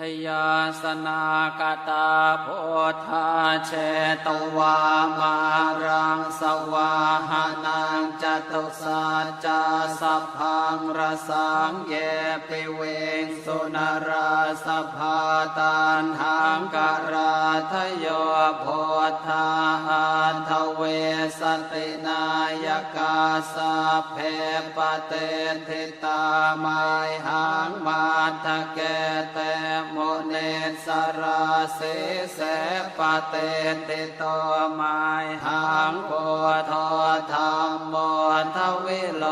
ชยาสนากตาโพธาเชตวามารังสวาหานังจตุสัจจะสัพพังรสังเยปิเวงสุนราสภาตันหังกราทโยโพธาอันทเวสตินายกาสาเพปเตทิตามไมหังมาทะเกเตมเนสราเสเสปเตติโตไมหังโพธธรรมโมทวิโล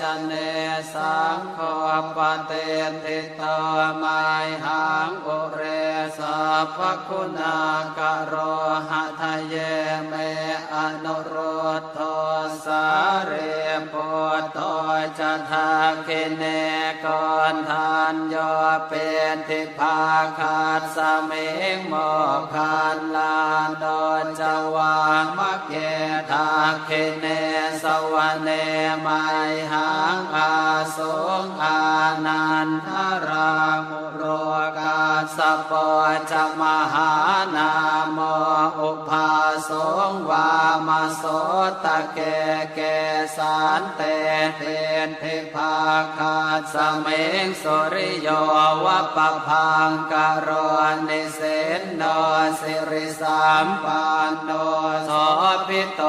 จเนสังโฆปเตติโตไมหังอุเรสัพคุณากโรหะทะเยเมอนุโรธโทสาเรปุตโตจทาคิเน อนทานโยเป็นทิพาคาดสมิงโมคันลานโดนจวามะเกทาคิเนสวเนไมหังอาสงอานันทรามุโรกาสปอจะมหานามโมอุปาส มาโสตะเกเกสานเตเตนเทพาคาสเมงสุริโยวะปะพังกโรนิเสนโนสิริสามปันโนโสพิโต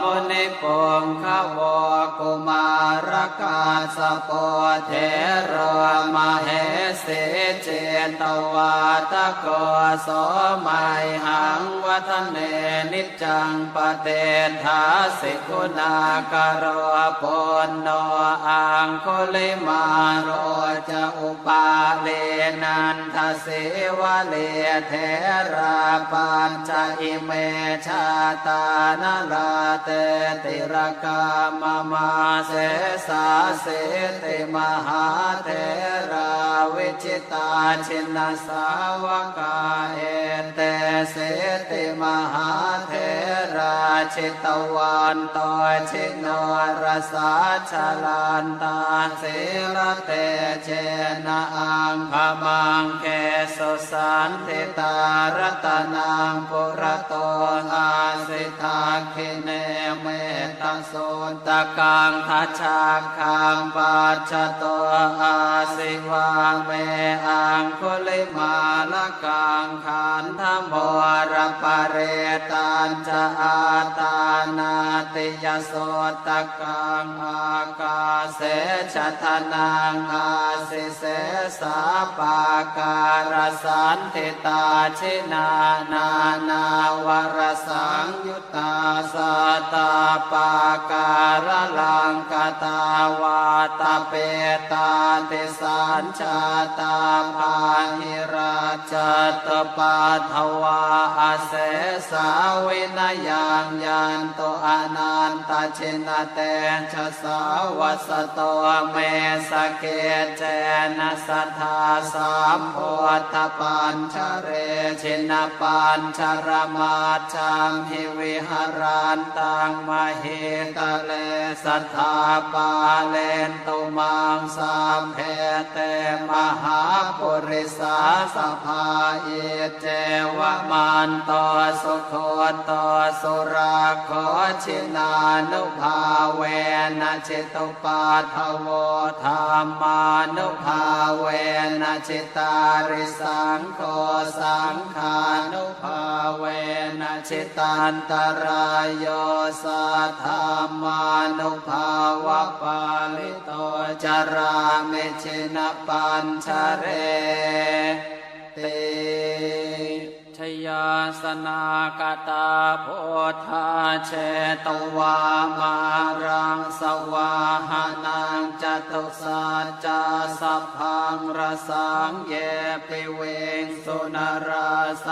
มุนิปุงขวกุมารกาสปอเทโรมาเหสิเจตวาตะโกโสมัยหังวัฒเนนิจจังปเตทาสิกุณากโรปุณโนอังคุลิมาโรจะอุปาเลนันทเสวะเลเทราปัญจอิเมชาตานลาเตติรกามมาเสสาเสติมหาเทราวิจิตาชินสาวกาเอเตเสติมหาเทรา ชิตวันตชิโนรสาชลานตาสิรเตเจนะอังพมังเกสุสันติตารตนางปุระโตอาสิทาคิเน โสตะกังทัชชาคังปัจจโตอาสิวังเมอังคุลิมาละกังขันธโมรปะเรตันจะอาตา นาติยโสตกังอากาเสชะทนังอาสิเสสาปาการสันติตาชินานานาวรสังยุตตาสตาปาการลังกตาวาตาเปตาติสัญชาตาภาหิราชตปาทวาอาเสสาวินยังยันโตอนันตชินเตชะสาวัสโตเมสเกเจนะสัทธาสามโพธปัญชเรชินปัญชรมาจังหิวิหารันตังมเหตเลสัทธาปาเลนตุมังสามเพเตมหาปุริสาสภาเอเจวมันตสุโคโตสุราโคชินานุภาเวนะจิตุปาทโวธรรมานุภาเวนะจิตาริสังโฆสังขานุภาเวนะจิตันตรายโยสัทธามานุภาวะปาลิโตจารามิชินปัญชเรตชยา สนากตาโพธาเชตวามารังสวาหานังจตุสัจจสัพพังรสังเยปิเวงสุนราส